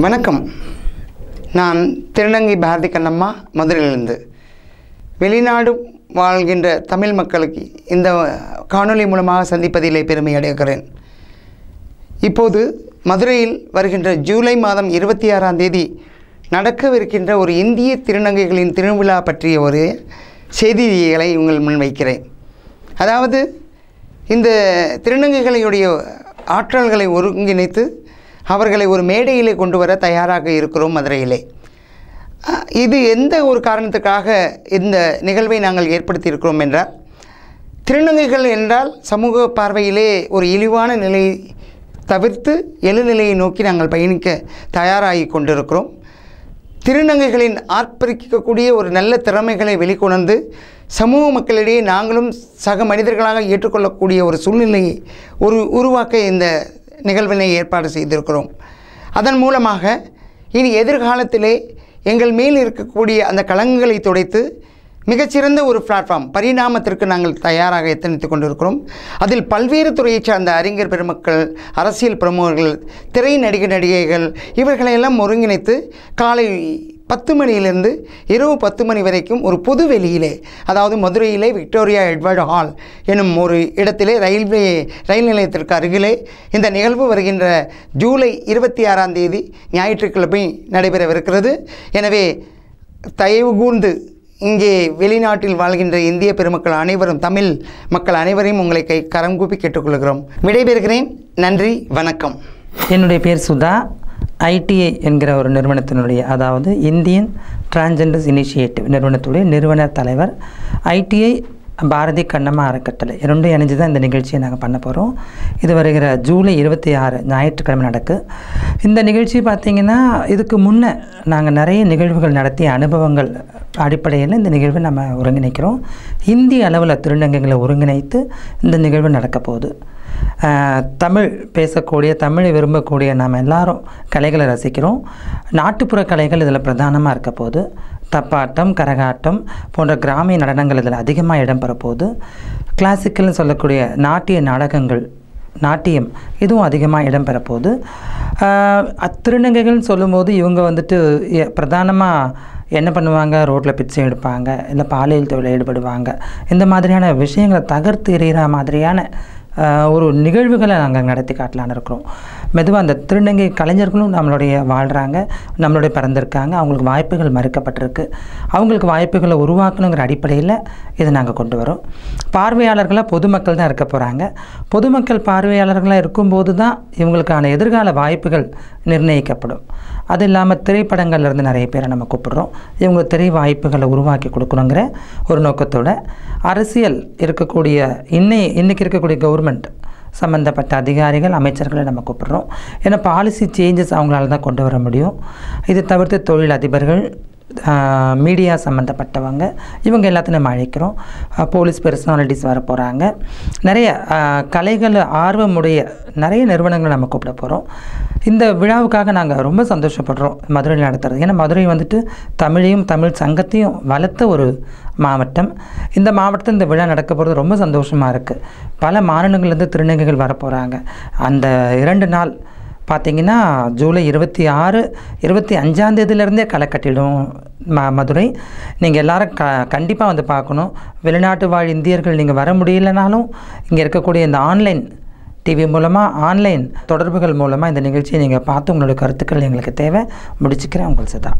வணக்கம். நான் திருநங்கை பாரதி கண்ணம்மா மதுரையிலிருந்து. வெளிநாடு வாழ்கின்ற தமிழ் மக்களுக்கு இந்த காணொளி மூலமாக சந்திப்பதிலே பெருமை அடைகிறேன். இப்போது மதுரையில் வருகின்ற ஜூலை மாதம் இருபத்தி ஆறாம் தேதி நடக்கவிருக்கின்ற ஒரு இந்திய திருநங்கைகளின் திருவிழா பற்றிய ஒரு செய்திகளை உங்கள் முன்வைக்கிறேன் அதாவது இந்த திருநங்கைகளுடைய ஆற்றல்களை ஒருங்கிணைத்து அவர்களை ஒரு மேடையிலே கொண்டு வர தயாராக இருக்கிறோம் மதுரையிலே. இது எந்த ஒரு காரணத்துக்காக இந்த நிகழ்வை நாங்கள் ஏற்படுத்தியிருக்கிறோம் என்றால் திருநங்கைகள் என்றால் சமூக பார்வையிலே ஒரு இழிவான நிலை தவிர்த்து எழுநிலையை நோக்கி நாங்கள் பயணிக்க தயாராகி கொண்டிருக்கிறோம். திருநங்கைகளின் ஆர்ப்பரிக்கக்கூடிய ஒரு நல்ல திறமைகளை வெளிக்கொணர்ந்து சமூக மக்களிடையே நாங்களும் சக மனிதர்களாக ஏற்றுக்கொள்ளக்கூடிய ஒரு சூழ்நிலையை ஒரு உருவாக்க இந்த நிகழ்வினை ஏற்பாடு செய்திருக்கிறோம். அதன் மூலமாக இனி எதிர்காலத்திலே எங்கள் மேல் இருக்கக்கூடிய அந்த களங்கங்களை துடைத்து மிகச்சிறந்த ஒரு பிளாட்ஃபார்ம் பரிணாமத்திற்கு நாங்கள் தயாராக எத்தனித்துக் கொண்டிருக்கிறோம். அதில் பல்வேறு துறையைச் சார்ந்த அறிஞர் பெருமக்கள் அரசியல் பிரமுகர்கள் திரை நடிகர் நடிகைகள் இவர்களையெல்லாம் ஒருங்கிணைத்து காலை பத்து மணியிலிருந்து இரவு பத்து மணி வரைக்கும் ஒரு பொது வெளியிலே அதாவது மதுரையிலே விக்டோரியா எட்வர்டு ஹால் எனும் ஒரு இடத்திலே ரயில்வே ரயில் நிலையத்திற்கு அருகிலே இந்த நிகழ்வு வருகின்ற ஜூலை இருபத்தி ஆறாம் தேதி ஞாயிற்றுக்கிழமை நடைபெறவிருக்கிறது. எனவே தயவு கூர்ந்து இங்கே வெளிநாட்டில் வாழ்கின்ற இந்திய பெருமக்கள் அனைவரும் தமிழ் மக்கள் அனைவரையும் உங்களை கை கரம் கூப்பி கேட்டுக்கொள்கிறோம். விடைபெறுகிறேன். நன்றி வணக்கம். என்னுடைய பேர் சுதா. ஐடிஐ என்கிற ஒரு நிறுவனத்தினுடைய அதாவது இந்தியன் டிரான்ஜெண்டர்ஸ் இனிஷியேட்டிவ் நிறுவனத்துடைய நிறுவனர் தலைவர் ஐடிஐ பாரதி கண்ணம்மா அறக்கட்டளை. ரெண்டும் இணைஞ்சு தான் இந்த நிகழ்ச்சியை நாங்கள் பண்ண போகிறோம் இது வருகிற ஜூலை இருபத்தி ஆறு ஞாயிற்றுக்கிழமை நடக்கு. இந்த நிகழ்ச்சி பார்த்திங்கன்னா இதுக்கு முன்னே நாங்கள் நிறைய நிகழ்வுகள் நடத்திய அனுபவங்கள் அடிப்படையில் இந்த நிகழ்வை நம்ம ஒருங்கிணைக்கிறோம். இந்திய அளவில் திருநங்கைகளை ஒருங்கிணைத்து இந்த நிகழ்வு நடக்க போகுது. தமிழ் பேசக்கூடிய தமிழை விரும்பக்கூடிய நாம் எல்லாரும் கலைகளை ரசிக்கிறோம். நாட்டுப்புற கலைகள் இதில் பிரதானமாக இருக்க போது தப்பாட்டம் கரகாட்டம் போன்ற கிராமிய நடனங்கள் இதில் அதிகமாக இடம்பெற போகுது கிளாசிக்கல்னு சொல்லக்கூடிய நாட்டிய நாடகங்கள் நாட்டியம் இதுவும் அதிகமாக இடம்பெற போகுது திருநங்கைகள்னு சொல்லும்போது இவங்க வந்துட்டு பிரதானமாக என்ன பண்ணுவாங்க? ரோட்டில் பிச்சை எடுப்பாங்க இல்லை பாலியல் தொழில் ஈடுபடுவாங்க. இந்த மாதிரியான விஷயங்களை தகர்த்து எறிகிற மாதிரியான ஒரு நிகழ்வுகளை நாங்கள் நடத்தி காட்டலான்னு இருக்கிறோம். மெதுவாக அந்த திருநங்கை கலைஞர்களும் நம்மளுடைய வாழ்கிறாங்க நம்மளுடைய பிறந்திருக்காங்க. அவங்களுக்கு வாய்ப்புகள் மறுக்கப்பட்டிருக்கு. அவங்களுக்கு வாய்ப்புகளை உருவாக்கணுங்கிற அடிப்படையில் இதை நாங்கள் கொண்டு வரோம். பார்வையாளர்களாக பொதுமக்கள் தான் இருக்க போகிறாங்க பொதுமக்கள் பார்வையாளர்களாக இருக்கும்போது தான் இவங்களுக்கான எதிர்கால வாய்ப்புகள் நிர்ணயிக்கப்படும். அது இல்லாமல் திரைப்படங்கள்லேருந்து நிறைய பேரை நம்ம கூப்பிடுறோம். இவங்க திரை வாய்ப்புகளை உருவாக்கி கொடுக்கணுங்கிற ஒரு நோக்கத்தோட அரசியல் இருக்கக்கூடிய இன்னை இன்றைக்கி இருக்கக்கூடிய கவர்மெண்ட் சம்மந்தப்பட்ட அதிகாரிகள் அமைச்சர்களை நம்ம கூப்பிட்றோம். ஏன்னா பாலிசி சேஞ்சஸ் அவங்களால தான் கொண்டு வர முடியும். இதை தவிர்த்து தொழில் அதிபர்கள் மீடியா சம்மந்தப்பட்டவங்க இவங்க எல்லாத்தையும் நம்ம அழைக்கிறோம். போலீஸ் பர்சனாலிட்டிஸ் வர போகிறாங்க நிறைய கலைகள் ஆர்வமுடைய நிறைய நிறுவனங்களை நம்ம கூப்பிட போகிறோம் இந்த விழாவுக்காக நாங்கள் ரொம்ப சந்தோஷப்படுறோம் மதுரையில் நடத்துறது. ஏன்னா மதுரை வந்துட்டு தமிழையும் தமிழ் சங்கத்தையும் வளர்த்த ஒரு மாவட்டம். இந்த மாவட்டத்தில் இந்த விழா நடக்க போகிறது ரொம்ப சந்தோஷமாக இருக்குது பல மாநிலங்கள்லேருந்து திருநங்கைகள் வர போகிறாங்க அந்த இரண்டு நாள் பார்த்தீங்கன்னா ஜூலை இருபத்தி ஆறு இருபத்தி அஞ்சாந்தேதியிலேருந்தே களை கட்டிடும் ம மதுரை. நீங்கள் எல்லாரும் க கண்டிப்பாக வந்து பார்க்கணும். வெளிநாட்டு வாழ் இந்தியர்கள் நீங்கள் வர முடியலனாலும் இங்கே இருக்கக்கூடிய இந்த ஆன்லைன் டிவி மூலமாக ஆன்லைன் தொடர்புகள் மூலமாக இந்த நிகழ்ச்சியை நீங்கள் பார்த்து உங்களோட கருத்துக்கள் எங்களுக்கு தேவை. முடிச்சுக்கிறேன் உங்கள் சிதா.